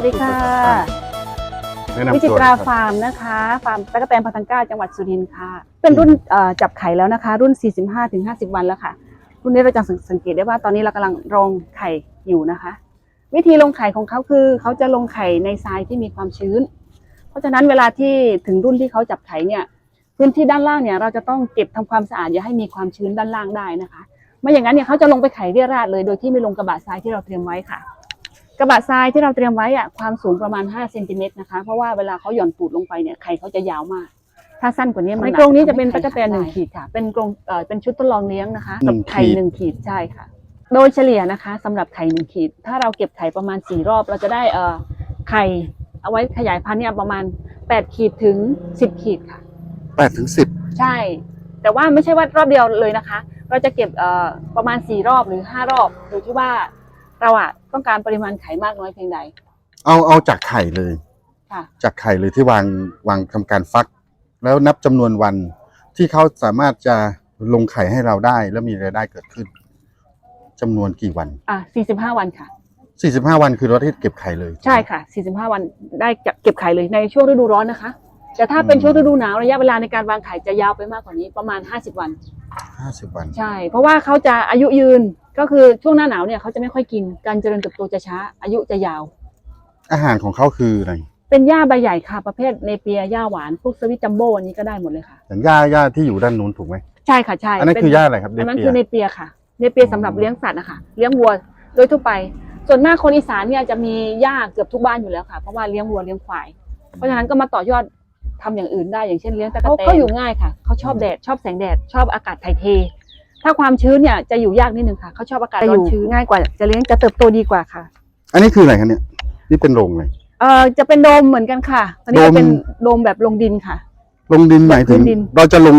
สวัสดีค่ะแนะนำวิจิตัวตราครับฟาร์มนะคะฟาร์มตะกแตนพันธังก้าจังหวัดสุรินทร์ค่ะ เป็นรุ่นเอ่อจับไข่แล้วนะคะ รุ่น 45ถึง50 วันแล้วค่ะ รุ่นนี้เราจะสังเกตได้ว่าตอนนี้เรากำลังรองไข่อยู่นะคะ วิธีลงไข่ของเขาคือ เขาจะลงไข่ในทรายที่มีความชื้น เพราะฉะนั้นเวลาที่ถึงรุ่นที่เขาจับไข่เนี่ยพื้นที่ด้านล่างเนี่ยเราจะต้องเก็บทำความสะอาดอย่าให้มีความชื้นด้านล่างได้นะคะ ไม่อย่างนั้นเนี่ยเขาจะลงไปไข่เรียราดเลย โดยที่ไม่ลงกระบะทรายที่เราเตรียมไว้ค่ะ กระบะทรายที่เราเตรียมไว้อะความสูงประมาณ5เซนติเมตรนะคะ เพราะว่าเวลาเขาหย่อนตูดลงไปเนี่ยไข่เขาจะยาวมาก ถ้าสั้นกว่านี้มันในกรงนี้จะเป็นตะกแตนหนึ่งขีดค่ะ เป็นกรงเอ่อเป็นชุดทดลองเลี้ยงนะคะหนึ่กับงไข่ขีดหนึ่งขีดใช่ค่ะ โดยเฉลี่ยนะคะสำหรับไข่หนึ่งขีด ถ้าเราเก็บไข่ประมาณสี่รอบ เราจะได้เอ่อไข่เอาไว้ขยายพันธุ์เนี่ยประมาณแปดขีดถึงสิบขีดค่ะแปดถึงสิบใช่ แต่ว่าไม่ใช่ว่ารอบเดียวเลยนะคะ เราจะเก็บเอ่อประมาณสี่รอบหรือห้ารอบโดยที่ว่าเราอะ ต้องการปริมาณไข่มากน้อยเพียงใด เอาเอาจากไข่เลย ค่ะ จากไข่เลยที่วางวางทำการฟัก แล้วนับจำนวนวันที่เขาสามารถจะลงไข่ให้เราได้ แล้วมีรายได้เกิดขึ้นจำนวนกี่วัน อะ45 วันค่ะ 45 วันคือเราได้เก็บไข่เลย ใช่ค่ะ 45 วันได้เก็บไข่เลยในช่วงฤดูร้อนนะคะ แต่ถ้าเป็นอืมช่วงฤดูหนาวระยะเวลาในการวางไข่จะยาวไปมากกว่านี้ประมาณ 50 วัน ห้าสิบวัน ใช่ เพราะว่าเขาจะอายุยืนก็คือช่วงหน้าหนาวเนี่ยเขาจะไม่ค่อยกินการเจริญเติบโตจะช้า อายุจะยาว อาหารของเขาคืออะไร เป็นหญ้าใบใหญ่ค่ะประเภทเนเปียหญ้าหวานพวกสวิตจัมโบ้อันนี้ก็ได้หมดเลยค่ะ อย่างหญ้าหญ้าที่อยู่ด้านนู้นถูกไหมใช่ค่ะใช่อันนั้นเป็ คือหญ้าอะไรครับเดอันนั้นเปียคือเนเปียค่ะเนเปียสำหรับอืมเลี้ยงสัตว์นะคะเลี้ยงวัวโดยทั่วไป ส่วนมากคนอีสานเนี่ยจะมีหญ้าเกือบทุกบ้านอยู่แล้วค่ะ เพราะว่าเลี้ยงวัวเลี้ยงควาย เพราะฉะนั้นก็มาต่อยอด ทำอย่างอื่นได้อย่างเช่นเลี้ยงตะกแตนเขาอยู่ง่ายค่ะเขาชอบแดดชอบแสงแดดชอบอากาศถ่ายเท ถ้าความชื้นเนี่ยจะอยู่ยากนิดนึงค่ะเขาชอบอากาศร้อนชื้นง่ายกว่า จะเลี้ยงจะเติบโตดีกว่าค่ะ อันนี้คืออะไรครับเนี่ยนี่เป็นโรงเลยเอ่อจะเป็นโดมเหมือนกันค่ะตอนนี้โดจะมเป็นโดมแบบลงดินค่ะ ลงดินหมายถึงพื้นดินเราจะลง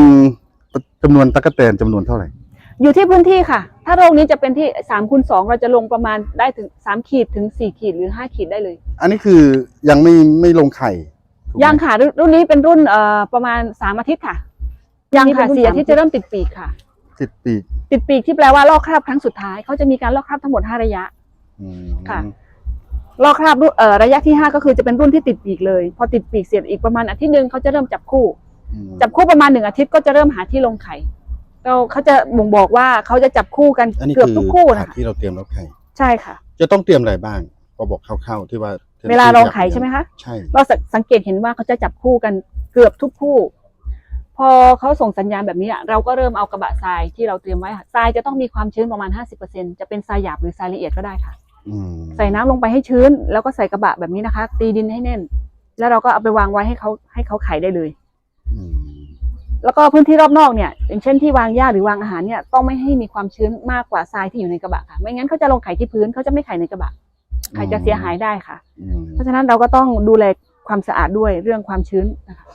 จำนวนตะกแตนจำนวนเท่าไหร่ อยู่ที่พื้นที่ค่ะ ถ้าโรงนี้จะเป็นที่สามคูณสองเราจะลงประมาณได้ถึงสามขีดถึงสี่ขีดหรือห้าขีดได้เลย อันนี้คือยังไม่ไม่ลงไข่ถูกไหม ยังค่ะรุ่นรุ่นนี้เป็นรุ่นเอ่อประมาณสามอาทิตย์ค่ะ ยังค่ะรุ่นนี้สี่เป็นรุ่นอาทิตย์จะเริ่มติดปีกค่ะ ติดปีกติดปีกที่แปลว่าลอกคราบครั้งสุดท้ายเขาจะมีการลอกคราบทั้งหมดห้าระยะอืมค่ะ ลอกคราบรุ่นเอ่อระยะที่ห้าก็คือจะเป็นรุ่นที่ติดปีกเลย พอติดปีกเสร็จอีกประมาณอาทิตย์หนึ่งเขาจะเริ่มจับคู่ อืมจับคู่ประมาณหนึ่งอาทิตย์ก็จะเริ่มหาที่ลงไข่เราเขาจะบ่งบอกว่าเขาจะจับคู่กันอันนี้เกือบคือทุกคู่ผันะกคะที่เราเตรียมแล้วไข่ ใช่ค่ะ จะต้องเตรียมอะไรบ้างก็บอกคร่าวๆที่ว่า เวลาลงไข่ใช่ไหมคะใช่เราสังสังเกตเห็นว่าเขาจะจับคู่กันเกือบทุกคู่ พอเขาส่งสัญญาณแบบนี้อะเราก็เริ่มเอากระบะทรายที่เราเตรียมไว้ค่ะทรายจะต้องมีความชื้นประมาณ 50%จะเป็นทรายหยาบหรือทรายละเอียดก็ได้ค่ะอืมใส่น้ำลงไปให้ชื้น แล้วก็ใส่กระบะแบบนี้นะคะ ตีดินให้แน่น แล้วเราก็เอาไปวางไว้ให้เขาให้เขาไข่ได้เลยอืมแล้วก็พื้นที่รอบนอกเนี่ยอย่างเช่นที่วางหญ้าหรือวางอาหารเนี่ยต้องไม่ให้มีความชื้นมากกว่าทรายที่อยู่ในกระบะค่ะ ไม่งั้นเขาจะลงไข่ที่พื้นเขาจะไม่ไข่ในกระบะ ไข่จะเสียหายได้ค่ะอืมเพราะฉะนั้นเราก็ต้องดูแลความสะอาดด้วยเรื่องความชื้นนะคะ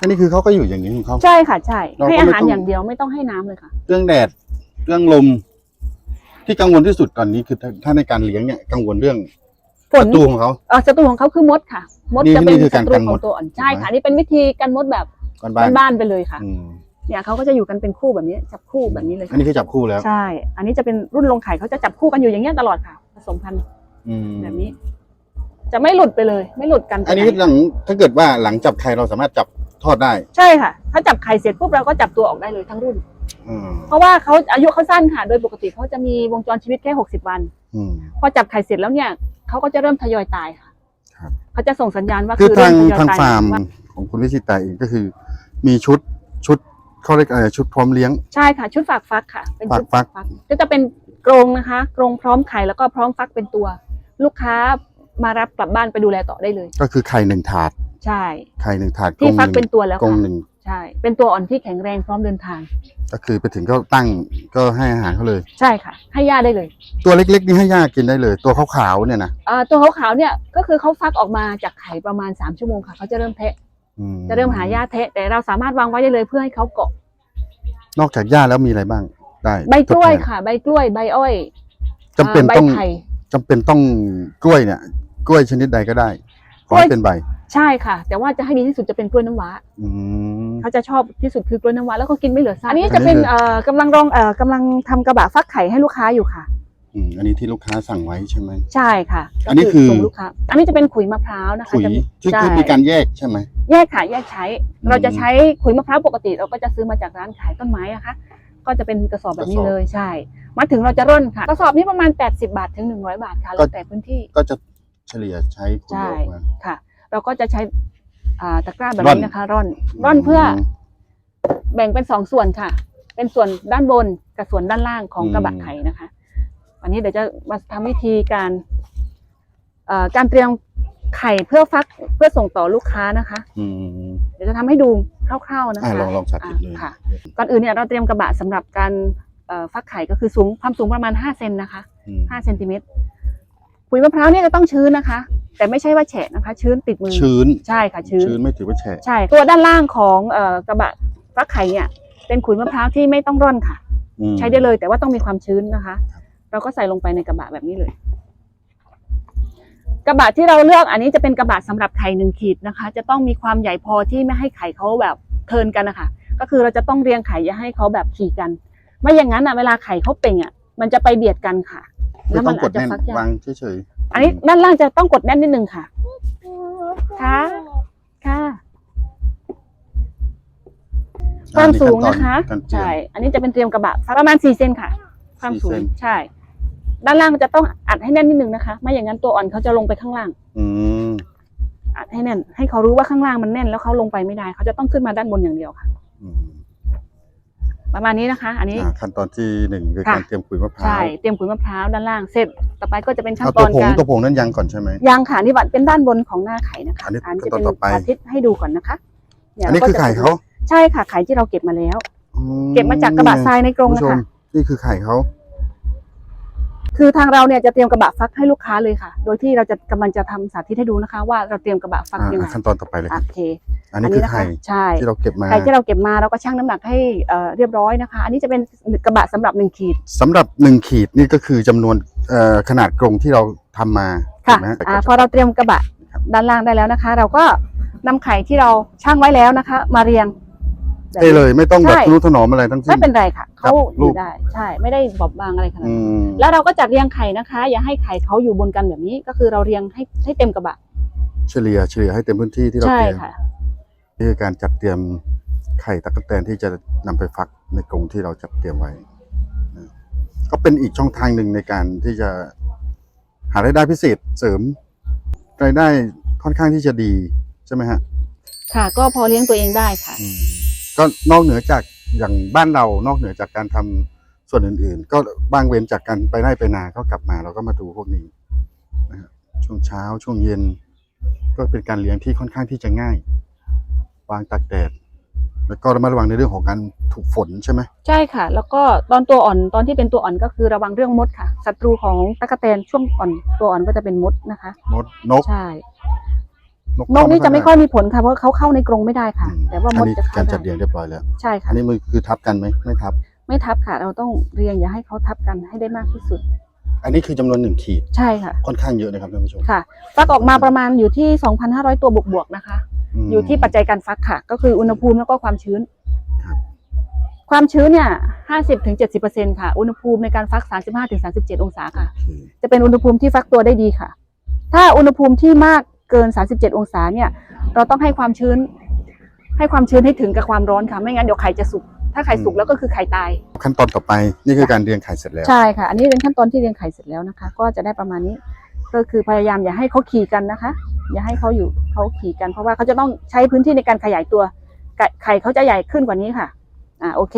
อันนี้คือเขาก็อยู่อย่างนี้ของเขาใช่ค่ะใช่เราก็ให้ไม่อาหารต้องอย่างเดียวไม่ต้องให้น้ำเลยค่ะ เรื่องแดดเรื่องลม ที่กังวลที่สุดตอนนี้คือถ้าถ้าในการเลี้ยงเนี่ยกังวลเรื่องฝนศัตรูของเขาเออศัตรูของเขาคือมดค่ะ มดนี่จะเป็นนี่คือศัการตรูกันขมอดงตัวอ่อนใช่ถูกไหมค่ะนี่เป็นวิธีกันมดแบบบ้านบ้านบ้านๆไปเลยค่ะอืมเนี่ยเขาก็จะอยู่กันเป็นคู่แบบนี้ จับคู่แบบนี้เลยอันนี้คือจับคู่แล้วใช่ อันนี้จะเป็นรุ่นลงไข่เขาจะจับคู่กันอยู่อย่างเงี้ยตลอดค่ะ ผสมพันธุ์ อืมแบบนี้ จะไม่หลุดไปเลย ไม่หลุดกันไปอันนี้ไหหลังถ้าเกิดว่าหลังจับไข่เราสามารถจับทอดได้ใช่ค่ะ ถ้าจับไข่เสร็จปุ๊บเราก็จับตัวออกได้เลยทั้งรุ่น อืมเพราะว่าเขาอายุเขาสั้นค่ะ โดยปกติเขาจะมีวงจรชีวิตแค่60วัน อืม พอจับไข่เสร็จแล้วเนี่ยเขาก็จะเริ่มทยอยตายค่ะครับ เขาจะส่งสัญญาณว่าคือทางเริ่มทยอยทางตยฟาร์มว่าของคุณวิชิตาเองก็คือ มีชุดชุดเขาเรียกอะไรชุดพร้อมเลี้ยง ใช่ค่ะ ชุดฝากฟักค่ะ เป็นชุดฝากฟัก ก็จะเป็นกรงนะคะกรงพร้อมไข่แล้วก็พร้อมฟักเป็นตัว ลูกค้ามารับกลับบ้านไปดูแลต่อได้เลย ก็คือไข่หนึ่งถาด ใช่ ไข่หนึ่งถาดที่กรงฟักหเป็นตัวแล้วกรงค่ะหนึ่งใช่ เป็นตัวอ่อนที่แข็งแรงพร้อมเดินทาง ก็คือไปถึงก็ตั้งก็ให้อาหารเขาเลย ใช่ค่ะ ให้ย่าได้เลย ตัวเล็กๆนี่ให้ย่ากินได้เลย ตัวขาวๆเนี่ยนะอ่าตัวขาวๆเนี่ยก็คือเขาฟักออกมาจากไข่ประมาณ3ชั่วโมงค่ะเขาจะเริ่มเทะอืจะเริ่มหาหญ้าเทะแต่เราสามารถวางไว้ได้เลยเพื่อให้เขาเกาะ นอกจากหญ้าแล้วมีอะไรบ้าง ได้ ใบกล้วยทดแทนค่ะ ใบกล้วยใบอ้อยจำเป็นอ่าใบต้องไผ่ จำเป็นต้องกล้วยเนี่ย กล้วยชนิดใดก็ได้ขอให้เป็นใบ ใช่ค่ะ แต่ว่าจะให้ดีที่สุดจะเป็นกล้วยน้ำว้าอืม เขาจะชอบที่สุดคือกล้วยน้ำว้าแล้วก็กินไม่เหลือซากอันนี้อันนี้จะเป็นเลยเอ่อกำลังรองเอ่อกำลังทำกระบะฟักไข่ให้ลูกค้าอยู่ค่ะ อืมอันนี้ที่ลูกค้าสั่งไว้ใช่ไหม ใช่ค่ะอันนี้คือ ส่งลูกค้าอันนี้จะเป็นขุยมะพร้าวนะคะขุยจะที่ใช่คือมีการแยกใช่ไหม แยกค่ะแยกใช้อืมเราจะใช้ขุยมะพร้าวปกติเราก็จะซื้อมาจากร้านขายต้นไม้อะคะ ก็จะเป็นกระสอบแบบนี้กระสอบ เลยใช่ มาถึงเราจะร่อนค่ะ กระสอบนี้ประมาณ 80 บาทถึง 100 บาทค่ะแล้วแต่พื้นที่ก็จะเฉลี่ยใช้ขุยใช่ออกมา ค่ะ เราก็จะใช้อ่าตะกร้าแบบร่อน นี้นะคะ ร่อนร่อนเพื่อ แบ่งเป็นสองส่วนค่ะ เป็นส่วนด้านบนกับส่วนด้านล่างของกระบะไข่นะคะ วันนี้เดี๋ยวจะมาทำวิธีการเอ่อการเตรียม ไข่เพื่อฟักเพื่อส่งต่อลูกค้านะคะ อืมเดี๋ยวจะทำให้ดูคร่าวๆนะอ่าคะลองลองสาธิตเลยอะค่ะ ก่อนอื่นเนี่ยเราเตรียมกระบะสำหรับการเอ่อฟักไข่ก็คือสูงความสูงประมาณ5เซนนะคะอืม5เซนติเมตรปุ๋ยมะพร้าวเนี่ยจะต้องชื้นนะคะ แต่ไม่ใช่ว่าแฉะนะคะ ชื้นติดมือชื้นใช่ค่ะชื้น ชื้นไม่ถือว่าแฉะใช่ ตัวด้านล่างของเอ่อกระบะฟักไข่เนี่ย เป็นขุยมะพร้าวที่ไม่ต้องร่อนค่ะ อืมใช้ได้เลยแต่ว่าต้องมีความชื้นนะคะ เราก็ใส่ลงไปในกระบะแบบนี้เลยก ระบะที่เราเลือกอันนี้จะเป็นกระบะสำหรับไข่หนึ่งขีดนะคะ จะต้องมีความใหญ่พอที่ไม่ให้ไข่เขาแบบเทิร์นกันนะคะก็คือเราจะต้องเรียงไข่อย่าให้เขาแบบขี่กัน ไม่อย่างนั้นอะเวลาไข่เขาเป่งอะมันจะไปเบียดกันค่ะไม่แล้วต้มัองนกอาดจจะแน่นฟักยาวางเฉยๆอันนี้ด้านล่างจะต้องกดแน่นนิดนึงค่ะค่ะค่ะความสูงนะคะการเตรียมใช่อันนี้จะเป็นเตรียมกระบะประมาณสี่เซนค่ะ ความสูสี่งเซนใช่ ด้านล่างจะต้องอัดให้แน่นนิดนึงนะคะ ไม่อย่างนั้นตัวอ่อนเขาจะลงไปข้างล่าง อืมอัดให้แน่น ให้เขารู้ว่าข้างล่างมันแน่นแล้วเขาลงไปไม่ได้ เขาจะต้องขึ้นมาด้านบนอย่างเดียวค่ะ อืมประมาณนี้นะคะ อันนี้ อ่าขั้นตอนที่หนึ่งคือค่ะ การเตรียมขุยมะพร้าใช่วเตรียมขุยมะพร้าวด้านล่างเสร็จ ต่อไปก็จะเป็นขั้นเอาตตัวอนผงการตัวผงนั้นยังก่อนใช่ไหมยังค่ะนี่บัตเป็นด้านบนของหน้าไข่นะคะอันนี้อันนี้จะขั้นตอนเป็นต่อไป สาธิตให้ดูก่อนนะคะเยอันนี้คือไข่เขาใช่ค่ะไข่ที่เราเก็บมาแล้ว อืเก็บมาจากกระบะทรายในกรงคุณผู้ชนะมคะ นี่คือไข่เขา คือทางเราเนี่ยจะเตรียมกระบะฟักให้ลูกค้าเลยค่ะ โดยที่เราจะกำลังจะทำสาธิตให้ดูนะคะ ว่าเราเตรียมกระบะฟักอ่ายังไงขั้นตอนต่อไปเลยคโอรับเค อันนี้คือไข่ใช่ที่เราเก็บมาไข่ที่เราเก็บมาเราก็ชั่งน้ำหนักให้เอ่อเรียบร้อยนะคะ อันนี้จะเป็นกระบะสำหรับหนึ่งขีดสำหรับหนึ่งขีดนี่ก็คือจำนวนเอ่อขนาดกรงที่เราทำมาค่ะถูกไหมฮอ่าพอเราเตรียมกระบะด้านล่างได้แล้วนะคะ เราก็นำไข่ที่เราชั่งไว้แล้วนะคะ มาเรียงแบบ ได้นี้เลย ไม่ต้องแบบใช่ทนุถนอมอะไรทั้งสิ้ไม่นเป็นไรค่ะเขาครับอลูยู่กได้ใช่ไม่ได้บอบบางอะไรขนาดอืนั้นมแล้วเราก็จัดเรียงไข่นะคะ อย่าให้ไข่เขาอยู่บนกันแบบนี้ ก็คือเราเรียงให้ให้เต็มกระบะ เฉลี่ยเฉลี่ยให้เต็มพื้นที่ที่เราใช่เตรียมค่ะนี่คือการจัดเตรียมไข่ตะกั่วแตนที่จะนำไปฟักในกรงที่เราจัดเตรียมไว้นะก็เป็นอีกช่องทางหนึ่งในการที่จะหารายได้พิเศษเสริมรายได้ค่อนข้างที่จะดีใช่ไหมฮะ ค่ะ ก็พอเลี้ยงตัวเองได้ค่ะอืม ก็นอกเหนือจากอย่างบ้านเรานอกเหนือจากการทำส่วนอื่นๆ ก็บางเว้นจากการไปไร่ไปนาก็กลับมาเราก็มาดูพวกนี้นะฮะช่วงเช้าช่วงเย็น ก็เป็นการเลี้ยงที่ค่อนข้างที่จะง่าย วางตากแดดแล้วก็ระมัดระวังในเรื่องของการถูกฝนใช่ไหมใช่ค่ะ แล้วก็ตอนตัวอ่อนตอนที่เป็นตัวอ่อนก็คือระวังเรื่องมดค่ะศัตรูของตะกแตนช่วงอ่อนตัวอ่อนก็จะเป็นมดนะคะ มดนกใช่ นกนกนี่จะไม่ค่อยเข้ามีผลค่ะเพราะเขาเข้าในกรงไม่ได้าค่ะอืมแต่ว่ามอันดนี้จะการเข้าจัดได้เรียงเรียบร้อยแล้วใช่อัค่ะนนี้มันคือทับกันไหมไม่ทับ ไม่ทับค่ะ เราต้องเรียงอย่าให้เขาทับกันให้ได้มากที่สุด อันนี้คือจำนวนหนึ่งขีดใช่ค่ะ ค่อนข้างเยอะนะครับท่านผู้ชมค่ะฟักออกมาประมาณอยู่ที่ 2,500 ตัวบวกๆนะคะมอยู่ที่ปัจจัยการฟักค่ะ ก็คืออุณหภูมิแล้วก็ความชื้นครับความชื้นเนี่ย50-70%ค่ะ อุณหภูมิในการฟัก35-37องศาค่ะโอเคจะเป็นอุณหภูมิที่ฟักตัวได้ดีค่ะ ถ้าอุณหภูมิที่มาก เกิน 37 องศาเนี่ย เราต้องให้ความชื้น ให้ความชื้นให้ถึงกับความร้อนค่ะ ไม่งั้นเดี๋ยวไข่จะสุก ถ้าไข่สุกแล้วก็คือไข่ตาย ขั้นตอนต่อไปนี่คือการเรียงไข่เสร็จแล้ว ใช่ค่ะ อันนี้เป็นขั้นตอนที่เรียงไข่เสร็จแล้วนะคะ ก็จะได้ประมาณนี้ ก็คือพยายามอย่าให้เขาขี่กันนะคะ อย่าให้เขาอยู่เขาขี่กัน เพราะว่าเขาจะต้องใช้พื้นที่ในการขยายตัวไก่ไข่เขาจะใหญ่ขึ้นกว่านี้ค่ะอ่าโอเค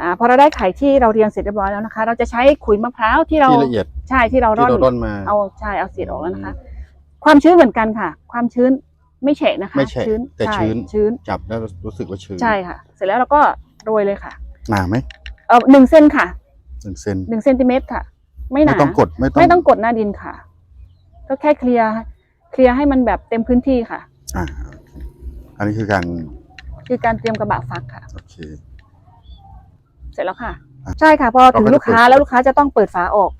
อ่าพอเราได้ไข่ที่เราเรียงเสร็จเรียบร้อยแล้วนะคะ เราจะใช้ขุยมะพร้าวที่เราที่ละเอียดใช่ที่เราร่ที่อนเราร่อนมาเอาใช่เอาเศษออกแล้วนะคะ ความชื้นเหมือนกันค่ะ ความชื้นไม่แฉะนะคะไม่แฉะแต่ใชื้นชื้น จับแล้วรู้สึกว่าชื้นใช่ค่ะ เสร็จแล้วเราก็โรยเลยค่ะ หนาไหมเออหนึ่งเซนค่ะหนึ่งเซนหนึ่งเซนติเมตรค่ะ ไม่หไม่นาต้องกดไม่ต้องไม่ต้องกดหน้าดินค่ะ ก็แค่เคลียร์เคลียร์ให้มันแบบเต็มพื้นที่ค่ะ อ่าโอเคอันนี้คือการคือการเตรียมกระบะฟักค่ะ โอเค เสร็จแล้วค่ะอะใช่ค่ะ พอถึงเราก็จะลูกค้าเปิดแล้วลูกค้าจะต้องเปิดฝาออก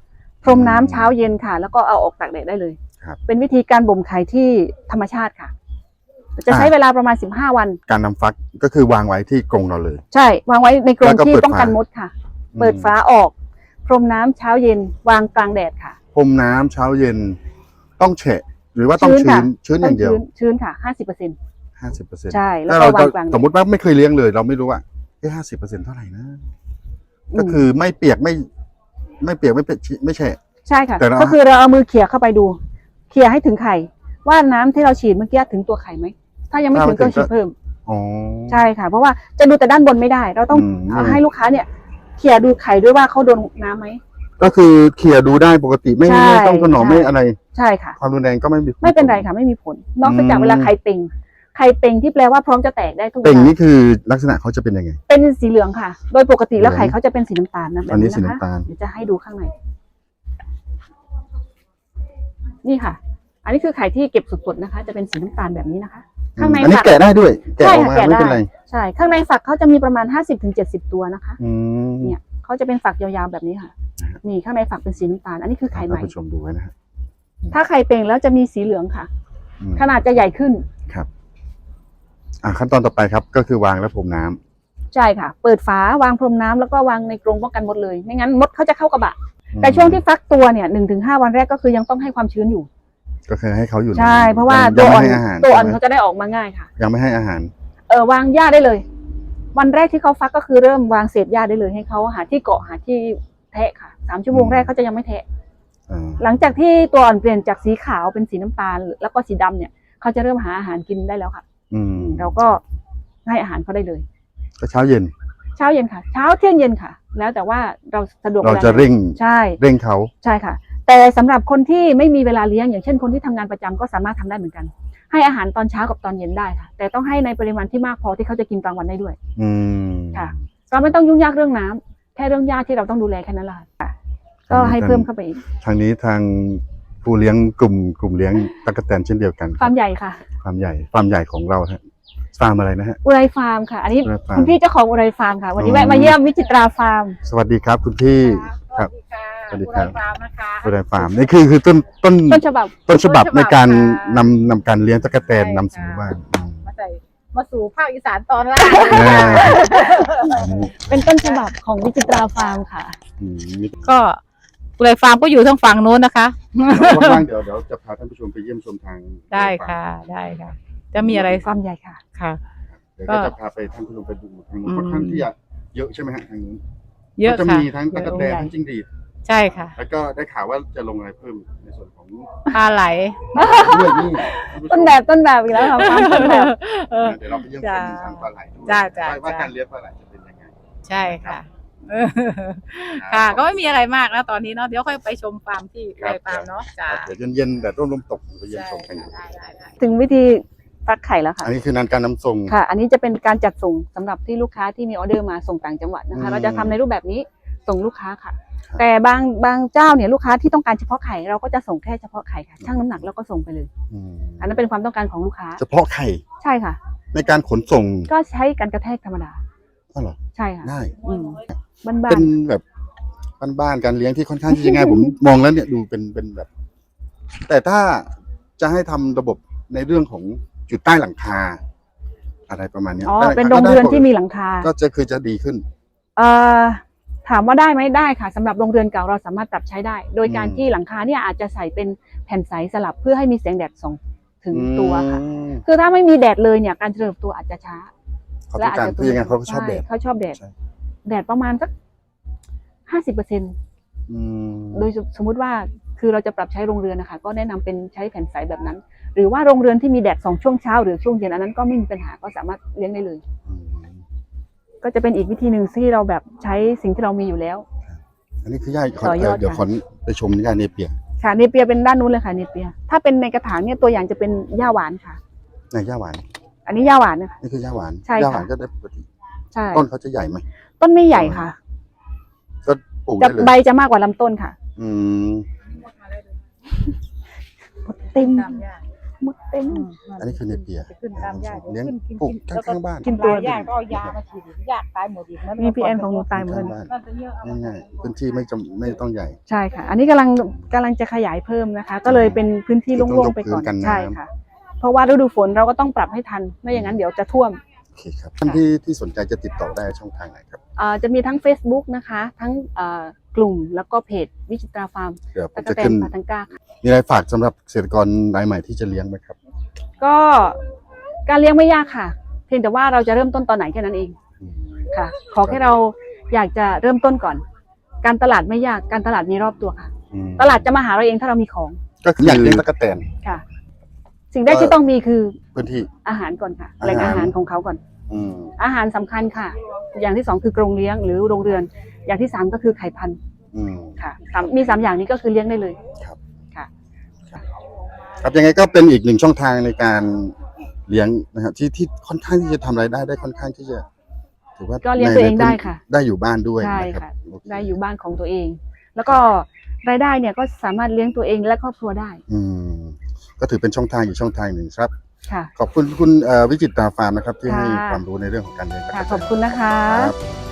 พรมน้ำอืมเช้าเย็นค่ะ แล้วก็เอาออกตากแดดได้เลย ครับเป็นวิธีการบ่มไข่ที่ธรรมชาติค่ะ จะใช้อะเวลาประมาณ 15 วัน การนำฟักก็คือวางไว้ที่กรงเราเลย ใช่ วางไว้ในกรแล้งวก็ที่เปิดป้องกันฝามมดค่ะ เปิดอืมฝาออก พรมน้ำเช้าเย็น วางกลางแดดค่ะ พรมน้ำเช้าเย็นต้องแฉะหรือว่าต้องชื้นชื้ค่ะนชื้นอย่างเดียวชื้นชื้นค่ะห้าสิบเปอร์เซ็นต์ห้าสิบเปอร์เซ็นต์ใช่แล้วถ้าก็เราวาจะงกลางแดดสมมติว่าไม่เคยเลี้ยงเลย เราไม่รู้ว่าแค่ห้าสิบเปอร์เซ็นต์เท่าไหร่นะ ก็คือไม่เปียกไม่ ไม่เปียกไม่เปียกไม่แฉะใช่ค่ะแต่เราก็คือเราเอามือเขี่ยเข้าไปดู เขี่ยให้ถึงไข่ ว่าน้ำที่เราฉีดเมื่อกี้ถึงตัวไข่ไหม ถ้ายังไม่ถึงต้องฉีดเพิ่มอ๋อใช่ค่ะ เพราะว่าจะดูแต่ด้านบนไม่ได้ เราต้องอืมเอาให้ลูกค้าเนี่ยเขี่ยดูไข่ด้วยว่าเขาโดนน้ำไหมก็คือเขี่ยดูได้ปกติไม่ใช่ไม่ต้องถนอมใช่ไม่อะไร ใช่ค่ะ ความรุนแรงก็ไม่มีไม่เป็นไรค่ะ ไม่มีผล นอกจากอืมเวลาไข่เต็งไข่เต็งที่แปลว่าพร้อมจะแตกได้ทุกเวเป่งลานี่คือลักษณะเขาจะเป็นยังไง เป็นสีเหลืองค่ะ โดยปกติแล้วเหลืองไข่เขาจะเป็นสีน้ำตาลนะแบอับนนี้นี้สีนะคะน้ำตาลเดี๋ยวจะให้ดูข้างใน นี่ค่ะ อันนี้คือไข่ที่เก็บสดๆนะคะ จะเป็นสีน้ำตาลแบบนี้นะคะ ข้างในอันนี้ฝักแกะได้ด้วย แกะใช่ออกค่ะมาแกะไม่เป็นได้ไรใช่ ข้างในฝักเขาจะมีประมาณห้าสิบถึงเจ็ดสิบตัวนะคะอืมเนี่ยเขาจะเป็นฝักยาวๆแบบนี้ค่ะ นี่ข้างในฝักเป็นสีน้ำตาล อันนี้คือไข่ใหท่านม่ผู้ชมดูไว้นะฮะถ้าไข่เป่งแล้วจะมีสีเหลืองค่ะอืมขนาดจะใหญ่ขึ้นครับอะขั้นตอนต่อไปครับ ก็คือวางและพรมน้ำใช่ค่ะ เปิดฝาวางพรมน้ำแล้วก็วางในกรงป้องกันมดเลย ไม่งั้นมดเขาจะเข้ากระบะอืม แต่ช่วงที่ฟักตัวเนี่ยหนึ่งถึงห้าวันแรกก็คือยังต้องให้ความชื้นอยู่ ก็คือให้เขาอยู่ใช่ เพราะว่ายังตัวอ่อนไม่ให้อาหารตัวอ่อนใช่ไหมเขาจะได้ออกมาง่ายค่ะ ยังไม่ให้อาหาร เออวางหญ้าได้เลย วันแรกที่เขาฟักก็คือเริ่มวางเศษหญ้าได้เลยให้เขาหาที่เกาะหาที่แทะค่ะสามชั่วโมงอืมแรกเขาจะยังไม่แทะอ่าหลังจากที่ตัวอ่อนเปลี่ยนจากสีขาวเป็นสีน้ำตาล แล้วก็สีดำเนี่ยเขาจะเริ่มหาอาหารกินได้แล้วค่ะ อืมเราก็ให้อาหารเขาได้เลย ก็เช้าเย็น เช้าเย็นค่ะ เช้าเที่ยงเย็นค่ะ แล้วแต่ว่าเราสะดวกเราวลไหนจะเร่งใช่เร่งเขาใช่ค่ะ แต่สำหรับคนที่ไม่มีเวลาเลี้ยงอย่างเช่นคนที่ทำงานประจำก็สามารถทำได้เหมือนกัน ให้อาหารตอนเช้ากับตอนเย็นได้ค่ะ แต่ต้องให้ในปริมาณที่มากพอที่เขาจะกินกลางวันได้ด้วย อืมค่ะเราไม่ต้องยุ่งยากเรื่องน้ำแค่เรื่องหญ้าที่เราต้องดูแลแค่นั้นแหละค่ะ ก็ให้เพิ่มเข้าไปอีกทางนี้ทางผู้เลี้ยงกลุ่มกลุ่มเลี้ยงตะกแตนเช่นเดียวกันฟาร์มใหญ่ค่ะฟาร์มใหญ่ฟาร์มใหญ่ของเราฮะ ฟาร์มอะไรนะฮะ อุไรฟาร์มค่ะ อันนี้อุไรฟาร์ม คุณพี่เจ้าของอุไรฟาร์มค่ะ วันนี้อ๋อแวะมาเยี่ยมวิจิตราฟาร์ม สวัสดีครับคุณพี่ครับสสวัวัสสดีดีครัครับบนะคะ อุไรฟาร์มนี่คือคือต้นต้นต้นฉบับ ต้นฉบับต้นฉบับในการค่ะ นำนำการเลี้ยงตะกแตนใช่นำสู่ค่ะบ้านอืมมาใส่มาสู่ภาคอีสานตอนล่างอ่าเป็นต้นฉบับของวิจิตราฟาร์มค่ะ อืมมีก็กุเลยฟาร์มก็อยู่ทางฝั่งนู้นนะคะ ว่างๆเดี๋ยวเดี๋ยวจะพาท่านผู้ชมไปเยี่ยมชมทางได้ค่ะ ได้ค่ะ จะมีอะไรฟาร์มใหญ่ค่ะค่ะ เดี๋ยวก็จะพาไปท่านผู้ชมไปดูทางนู้นอืมค่อนข้างที่จะเยอะใช่ไหมฮะทางนู้นเยอะก็จะค่ะมีทั้งตะกแตนเยอะทั้งจิ้งหรีดใช่ค่ะแล้วก็ได้ข่าวว่าจะลงอะไรเพิ่มในส่วนของปลาไหลด้วยนี่ท่านผู้ชมต้นแบบต้นแบบอีกแล้วค่ะฟาร์มต้นแบบเออ เดี๋ยวเราไปเยี่ยมชจ้ามทางปลาไหลด้วยจ้าจ้าว่าว่าจ้า การเลี้ยงปลาไหลจะเป็นยังไง ใช่ค่ะเออค่ะ ก็ไม่มีอะไรมากนะตอนนี้เนาะเดี๋ยวค่อยไปชมฟาร์มที่กุเลยฟาร์มเนาะจ้าครับเดี๋ยวเย็นๆแดดร่มลมตกไปเยี่ยมใช่ชมกันได้ได้ได้ ถึงวิธี ฟักไข่แล้วค่ะอันนี้คือนานการนำส่งค่ะ อันนี้จะเป็นการจัดส่งสำหรับที่ลูกค้าที่มีออเดอร์มาส่งต่างจังหวัดนะอืคะมเราจะทำในรูปแบบนี้ส่งลูกค้าค่ะครับแต่บางบางเจ้าเนี่ยลูกค้าที่ต้องการเฉพาะไข่เราก็จะส่งแค่เฉพาะไข่ค่ะช่างน้ำหนักแล้วก็ส่งไปเลยอืมอันนั้นเป็นความต้องการของลูกค้า เฉพาะไข่ใช่ค่ะ ในการขนส่งก็ใช้การกระแทกธรรมดาอ๋อเหรอใช่ค่ะได้อืมบ้านเป็นแบบบ้านๆการเลี้ยงที่ค่อนข้างที่จะง่ายผมมองแล้วเนี่ยดูเป็นเป็นแบบ แต่ถ้าจะให้ทำระบบในเรื่องของ จุดใต้หลังคา อะไรประมาณเนี้ยๆอ๋อได้เป็นก็โรงได้เรือนปกติที่มีหลังคา ก็จะคือจะดีขึ้น เอ่อถามว่าได้ไหมได้ค่ะสำหรับโรงเรือนเก่าเราสามารถปรับใช้ได้ โดยการอืม ที่หลังคาเนี่ยอาจจะใส่เป็นแผ่นใสสลับเพื่อให้มีแสงแดดส่องถึงตัวค่ะ อืมคือถ้าไม่มีแดดเลยเนี่ยการเจริญเติบโตอาจจะช้าเขาต้องการคือยังไงเขาก็ชอบแดด ใเขาชอบแดด ใช่ แดดประมาณสักห้าสิบเปอร์เซ็นอืม โดยสมมุติว่าคือเราจะปรับใช้โรงเรือนนะคะ ก็แนะนำเป็นใช้แผ่นใสแบบนั้น หรือว่าโรงเรือนที่มีแดดสองช่วงเช้า หรือช่วงเย็นอันนั้นก็ไม่มีปัญหาก็สามารถเลี้ยงได้เลยอืมก็จะเป็นอีกวิธีหนึ่งที่เราแบบใช้สิ่งที่เรามีอยู่แล้ว อันนี้คือย่าขอต่อยอดเดี๋ยวค่ะขอไปชมย่าเนเปียค่ะเนเปียเป็นด้านนู้นเลยค่ะเนเปีย ถ้าเป็นในกระถางเนี่ยตัวอย่างจะเป็นหญ้าหวานค่ะในย่าหวาน อันนี้หญ้าหวานนะคะนี่คือย่าหวานใช่ค่ะย่าหวานก็ได้ปกติใช่ต้นเขาจะใหญ่ไหมต้นไม่ใหญ่ค่ะก็ปลูกจะได้เลยใบจะมากกว่าลำต้นค่ะ อืมหมดเต็มตา มหญ้าหมดเต็มอันนี้คือเนเปียจะขึ้นตามหญ้าเลี้ยงขึ้นกินปลูกกินข้างๆบ้านกินตัวหญ้าก็เอายามาฉีดหญ้าตายหมดอีกมีพีแอนของหนูตายหมดเลยบ้านน่าจะเยอะเอามาง่ายๆพื้นที่ไม่จำไม่ต้องใหญ่ใช่ค่ะ อันนี้กำลังกำลังจะขยายเพิ่มนะคะ ก็เลยเป็นพื้นที่ต้องโล่งยกๆไปก่อนพื้นกันน้ำใช่ค่ะ เพราะว่าฤดูฝนเราก็ต้องปรับให้ทันไม่อย่างนั้นเดี๋ยวจะท่วม เคครับท่านที่ที่สนใจจะติดต่อได้ช่องทางไหนครับ เอ่อจะมีทั้ง Facebook นะคะ ทั้งเอ่อกลุ่มแล้วก็เพจวิจิตราฟาร์มเดี๋ยวผตะมกจะแตนขึ้น ปาทังก้าค่ะ มีอะไรฝากสำหรับเกษตรกรรายใหม่ที่จะเลี้ยงไหมครับ ก็การเลี้ยงไม่ยากค่ะ เพียงแต่ว่าเราจะเริ่มต้นตอนไหนแค่นั้นเองอืมค่ะ ขอแค่เราอยากจะเริ่มต้นก่อน การตลาดไม่ยากการตลาดมีรอบตัวค่ะ อืมตลาดจะมาหาเราเองถ้าเรามีของก็คืออยากเลี้ยงตะกแตนค่ะ สิ่งแรกที่ต้องมีคือพื้นที่ อาหารก่อนค่ะอาหารแหล่งอาหารของเขาก่อน อืมอาหารสำคัญค่ะ อย่างที่สองคือกรงเลี้ยงหรือโรงเรือน อย่างที่สามก็คือไข่พันธุ์อืม ค่ะสามมีสามอย่างนี้ก็คือเลี้ยงได้เลย ครับยังไงก็เป็นอีกหนึ่งช่องทางในการเลี้ยงนะครับที่ที่ค่อนข้างที่จะทำรายได้ได้ค่อนข้างที่จะถือว่าก็เลี้ยงตัวเองในได้ค่ะได้อยู่บ้านด้วยใช่นะครัค่ะบโเคได้อยู่บ้านของตัวเอง แล้วก็รายได้เนี่ยก็สามารถเลี้ยงตัวเองและครอบครัวได้ อืม ก็ถือเป็นช่องทางอีกช่องทางหนึ่งครับ ค่ะ ขอบคุณคุณเอ่อวิจิตราฟาร์มนะครับที่ค่ะให้ความรู้ในเรื่องของการเลี้ยงตะค่ะกั่วแตนขอบคุณนะคะ ครับ